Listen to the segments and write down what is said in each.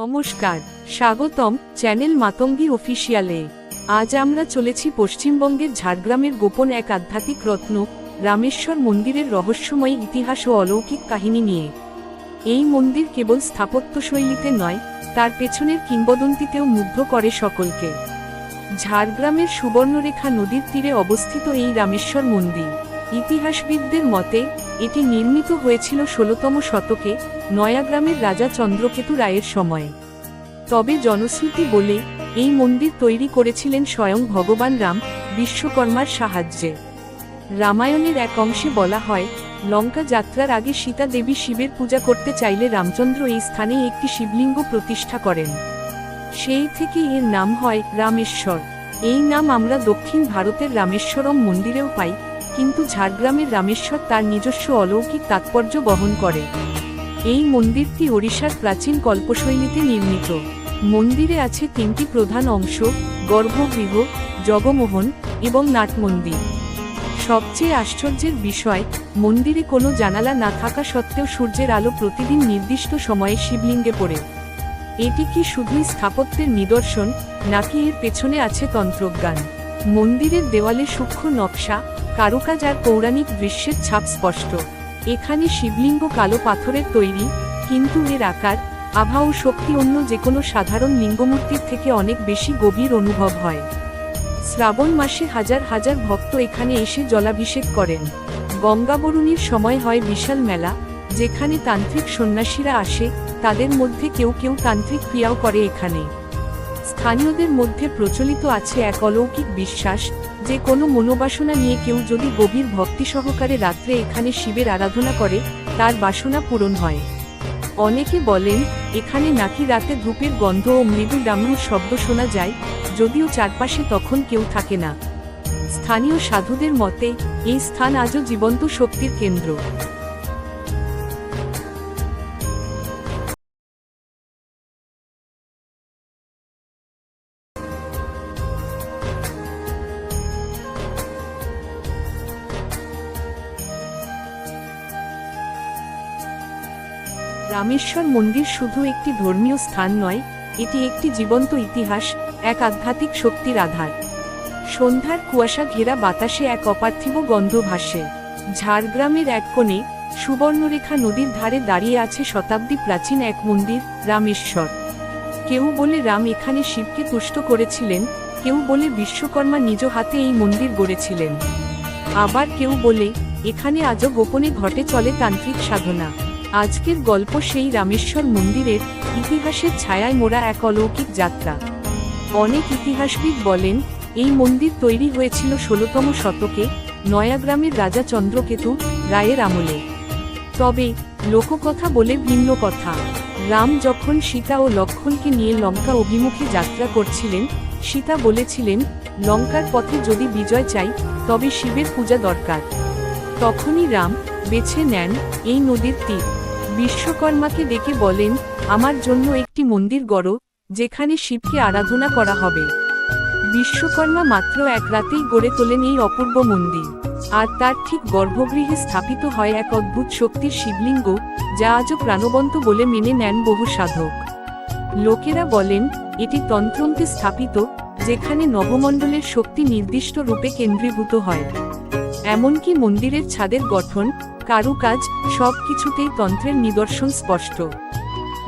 নমস্কার, স্বাগতম চ্যানেল মাতঙ্গী অফিসিয়ালে আজ আমরা চলেছি পশ্চিমবঙ্গের ঝাড়গ্রামের গোপন এক আধ্যাত্মিক রত্ন, রামেশ্বর মন্দিরের রহস্যময় ইতিহাস ও অলৌকিক কাহিনী নিয়ে। এই মন্দির কেবল স্থাপত্যশৈলীতে নয়, তার পেছনের কিংবদন্তিতেও মুগ্ধ করে সকলকে। ঝাড়গ্রামের সুবর্ণরেখা নদীর তীরে অবস্থিত এই রামেশ্বর মন্দির। ইতিহাসবিদদের মতে, এটি নির্মিত হয়েছিল ষোলতম শতকে নয়াগ্রামের রাজা চন্দ্রকেতু রায়ের সময়ে। তবে জনশ্রুতি বলে, এই মন্দির তৈরি করেছিলেন স্বয়ং ভগবান রাম বিশ্বকর্মার সাহায্যে। রামায়ণের এক অংশে বলা হয়, লঙ্কা যাত্রার আগে সীতা দেবী শিবের পূজা করতে চাইলে রামচন্দ্র এই স্থানে একটি শিবলিঙ্গ প্রতিষ্ঠা করেন। সেই থেকে এর নাম হয় রামেশ্বর। এই নাম আমরা দক্ষিণ ভারতের রামেশ্বরম মন্দিরেও পাই কিন্তু ঝাড়গ্রামের রামেশ্বর তার নিজস্ব অলৌকিক তাৎপর্য বহন করে। এই মন্দিরটি ওড়িশার প্রাচীন কল্পশৈলীতে নির্মিত। মন্দিরে আছে তিনটি প্রধান অংশ, গর্ভগৃহ, জগমোহন এবং নাটমন্দির। সবচেয়ে আশ্চর্যের বিষয়, মন্দিরে কোনো জানালা না থাকা সত্ত্বেও সূর্যের আলো প্রতিদিন নির্দিষ্ট সময়ে শিবলিঙ্গে পড়ে। এটি কি শুধুই স্থাপত্যের নিদর্শন, নাকি এর পেছনে আছে তন্ত্রজ্ঞান? মন্দিরের দেওয়ালে সূক্ষ্ম নকশা কারুকাজ আর পৌরাণিক দৃশ্যের ছাপ স্পষ্ট। এখানে শিবলিঙ্গ কালো পাথরের তৈরি, কিন্তু এর আকার, আভা ও শক্তি অন্য যে কোনো সাধারণ লিঙ্গমূর্তির থেকে অনেক বেশি গভীর অনুভব হয়। শ্রাবণ মাসে হাজার হাজার ভক্ত এখানে এসে জলাভিষেক করেন। গঙ্গাবরুণীর সময় হয় বিশাল মেলা, যেখানে তান্ত্রিক সন্ন্যাসীরা আসে, তাদের মধ্যে কেউ কেউ তান্ত্রিক ক্রিয়াও করে এখানে। স্থানীয়দের মধ্যে প্রচলিত আছে এক অলৌকিক বিশ্বাস, যে কোনো মনোবাসনা নিয়ে কেউ যদি গভীর ভক্তি সহকারে রাত্রে এখানে শিবের আরাধনা করে, তার বাসনা পূরণ হয়। অনেকে বলেন, এখানে নাকি রাতে ধূপের গন্ধ ও মৃদু ডামরুর শব্দ শোনা যায়, যদিও চারপাশে তখন কেউ থাকে না। স্থানীয় সাধুদের মতে, এই স্থান আজও জীবন্ত শক্তির কেন্দ্র। রামেশ্বর মন্দির শুধু একটি ধর্মীয় স্থান নয়, এটি একটি জীবন্ত ইতিহাস, এক আধ্যাত্মিক শক্তির আধার। সন্ধ্যার কুয়াশা ঘেরা বাতাসে এক অপার্থিব গন্ধ ভাসে। ঝাড়গ্রামের এক কোণে সুবর্ণরেখা নদীর ধারে দাঁড়িয়ে আছে শতাব্দী প্রাচীন এক মন্দির, রামেশ্বর। কেউ বলে রাম এখানে শিবকে তুষ্ট করেছিলেন, কেউ বলে বিশ্বকর্মা নিজ হাতে এই মন্দির গড়েছিলেন। আবার কেউ বলে, এখানে আজও গোপনে ঘটে চলে তান্ত্রিক সাধনা। আজকের গল্প সেই রামেশ্বর মন্দিরের ইতিহাসের ছায়ায় মোড়া এক অলৌকিক যাত্রা। অনেক ইতিহাসবিদ বলেন, এই মন্দির তৈরি হয়েছিল ষোলতম শতকে নয়াগ্রামের রাজা চন্দ্রকেতু রায়ের আমলে। তবে লোককথা বলে ভিন্ন কথা। রাম যখন সীতা ও লক্ষণকে নিয়ে লঙ্কা অভিমুখে যাত্রা করছিলেন, সীতা বলেছিলেন, লঙ্কার পথে যদি বিজয় চাই, তবে শিবের পূজা দরকার। তখনই রাম বেছে নেন এই নদীর তীর। বিশ্বকর্মাকে ডেকে বলেন, আমার জন্য একটি মন্দির গড়, যেখানে শিবকে আরাধনা করা হবে। বিশ্বকর্মা মাত্র এক রাতেই গড়ে তোলেন এই অপূর্ব মন্দির। আর তার ঠিক গর্ভগৃহে স্থাপিত হয় এক অদ্ভুত শক্তির শিবলিঙ্গ, যা আজও প্রাণবন্ত বলে মেনে নেন বহু সাধক। লোকেরা বলেন, এটি তন্ত্রন্তে স্থাপিত, যেখানে নবমণ্ডলের শক্তি নির্দিষ্ট রূপে কেন্দ্রীভূত হয়। এমনকি মন্দিরের ছাদের গঠন, কারুকাজ, সব কিছুতেই তন্ত্রের নিদর্শন স্পষ্ট।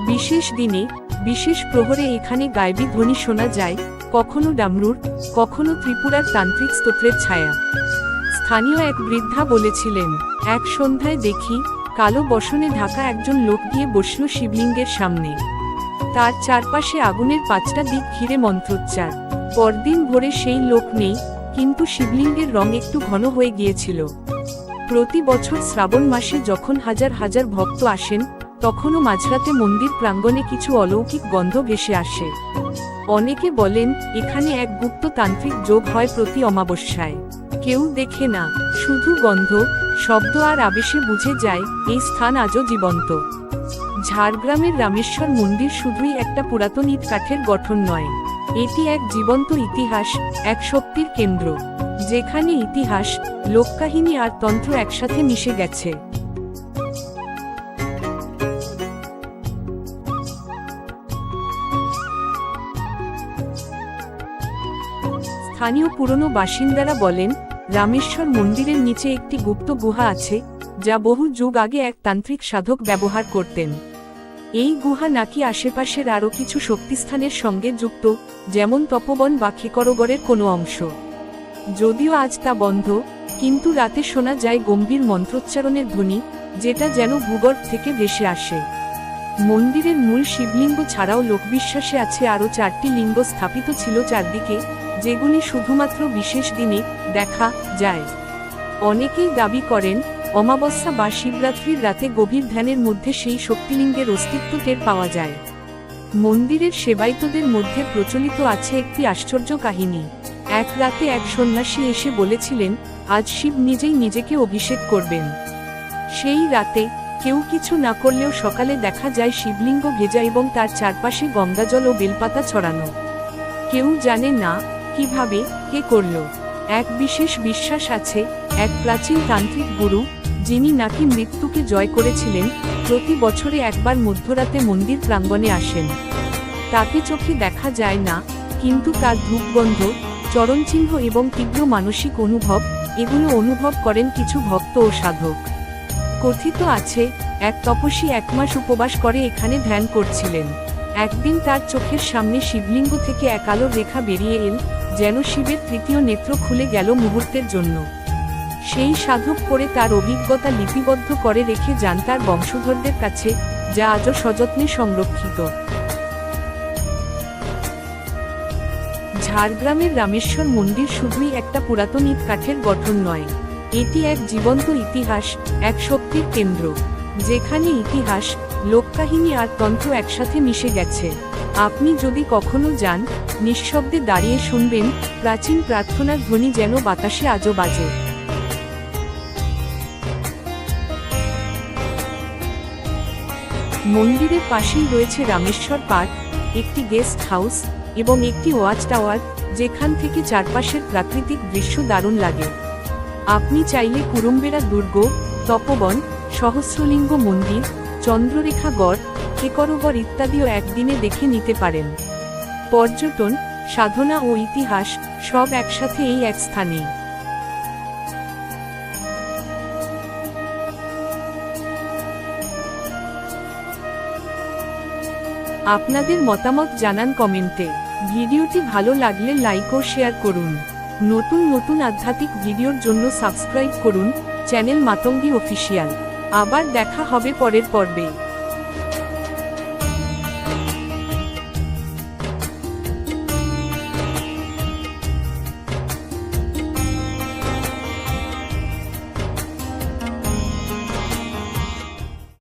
বিশেষ দিনে, বিশেষ প্রহরে এখানে গায়বী ধ্বনি শোনা যায়, কখনো ডামরুর, কখনো ত্রিপুরার তান্ত্রিক স্তোত্রের ছায়া। স্থানীয় এক বৃদ্ধা বলেছিলেন, এক সন্ধ্যায় দেখি, কালো বসনে ঢাকা একজন লোক গিয়ে বসল শিবলিঙ্গের সামনে। তার চারপাশে আগুনের পাঁচটা দিক ঘিরে মন্ত্রোচ্চার। পরদিন ভোরে সেই লোক নেই কিন্তু শিবলিঙ্গের রং একটু ঘন হয়ে গিয়েছিল। প্রতি বছর শ্রাবণ মাসে যখন হাজার হাজার ভক্ত আসেন, তখনও মাঝরাতে মন্দির প্রাঙ্গণে কিছু অলৌকিক গন্ধ ভেসে আসে। অনেকে বলেন, এখানে এক গুপ্ত তান্ত্রিক যোগ হয় প্রতি অমাবস্যায়। কেউ দেখে না, শুধু গন্ধ, শব্দ আর আবেশে বুঝে যায়, এই স্থান আজও জীবন্ত। ঝাড়গ্রামের রামেশ্বর মন্দির শুধুই একটা পুরাতন ইট কাঠের গঠন নয়। এটি এক জীবন্ত ইতিহাস, এক শক্তির কেন্দ্র, যেখানে ইতিহাস, লোককাহিনী আর তন্ত্র একসাথে মিশে গেছে। স্থানীয় পুরনো বাসিন্দারা বলেন, রামেশ্বর মন্দিরের নিচে একটি গুপ্ত গুহা আছে, যা বহু যুগ আগে এক তান্ত্রিক সাধক ব্যবহার করতেন। এই গুহা নাকি আশেপাশের আরও কিছু শক্তিস্থানের সঙ্গে যুক্ত, যেমন তপবন বা খেকরগড়ের কোনো অংশ। যদিও আজ তা বন্ধ, কিন্তু রাতে শোনা যায় গম্ভীর মন্ত্রোচ্চারণের ধ্বনি, যেটা যেন ভূগর্ভ থেকে ভেসে আসে। মন্দিরের মূল শিবলিঙ্গ ছাড়াও লোকবিশ্বাসে আছে আরও চারটি লিঙ্গ স্থাপিত ছিল চারদিকে, যেগুলি শুধুমাত্র বিশেষ দিনে দেখা যায়। অনেকেই দাবি করেন অমাবস্যা বা শিবরাত্রির রাতে গভীর ধ্যানের মধ্যে সেই শক্তিলিঙ্গের অস্তিত্ব টের পাওয়া যায়। মন্দিরের সেবায়িতদের মধ্যে প্রচলিত আছে একটি আশ্চর্য কাহিনী। এক রাতে এক সন্ন্যাসী এসে বলেছিলেন, আজ শিব নিজেই নিজেকে অভিষেক করবেন। সেই রাতে কেউ কিছু না করলেও সকালে দেখা যায় শিবলিঙ্গ ভেজা এবং তার চারপাশে গঙ্গাজল ও বেলপাতা ছড়ানো। কেউ জানে না কীভাবে, কে করল। এক বিশেষ বিশ্বাস আছে, এক প্রাচীন তান্ত্রিক গুরু যিনি নাকি মৃত্যুকে জয় করেছিলেন, প্রতি বছরে একবার মধ্যরাতে মন্দির প্রাঙ্গণে আসেন। তাকে চোখে দেখা যায় না, কিন্তু তার ধূপগন্ধ, চরণচিহ্ন এবং তীব্র মানসিক অনুভব, এগুলো অনুভব করেন কিছু ভক্ত ও সাধক। কথিত আছে, এক তপস্বী এক মাস উপবাস করে এখানে ধ্যান করছিলেন। একদিন তার চোখের সামনে শিবলিঙ্গ থেকে এক আলোর রেখা বেরিয়ে এল, যেন শিবের তৃতীয় নেত্র খুলে গেল মুহূর্তের জন্য। সেই সাধক করে তার অভিজ্ঞতা লিপিবদ্ধ করে রেখে যান তার বংশধরদের কাছে, যা আজও সযত্নে সংরক্ষিত। ঝাড়গ্রামের রামেশ্বর মন্দির শুধুই একটা পুরাতন ইট কাঠের গঠন নয়। এটি এক জীবন্ত ইতিহাস, এক শক্তির কেন্দ্র, যেখানে ইতিহাস, লোককাহিনী আর তন্ত্র একসাথে মিশে গেছে। আপনি যদি কখনো যান, নিঃশব্দে দাঁড়িয়ে শুনবেন, প্রাচীন প্রার্থনার ধ্বনি যেন বাতাসে আজও বাজে। মন্দিরের পাশেই রয়েছে রামেশ্বর পার্ক, একটি গেস্ট হাউস এবং একটি ওয়াচ টাওয়ার, যেখান থেকে চারপাশের প্রাকৃতিক দৃশ্য দারুণ লাগে। আপনি চাইলে কুরুম্বেরা দুর্গ, তপবন, সহস্রলিঙ্গ মন্দির, চন্দ্ররেখা গড় কেকরগড় ইত্যাদিও একদিনে দেখে নিতে পারেন। পর্যটন, সাধনা ও ইতিহাস সব একসাথে এই এক স্থানেই। আপনাদের মতামত জানান কমেন্টে। ভিডিওটি ভালো লাগলে লাইক ও শেয়ার করুন। নতুন নতুন আধ্যাত্মিক ভিডিওর জন্য সাবস্ক্রাইব করুন, চ্যানেল মাতঙ্গি অফিসিয়াল আবার দেখা হবে পরের পর্বে।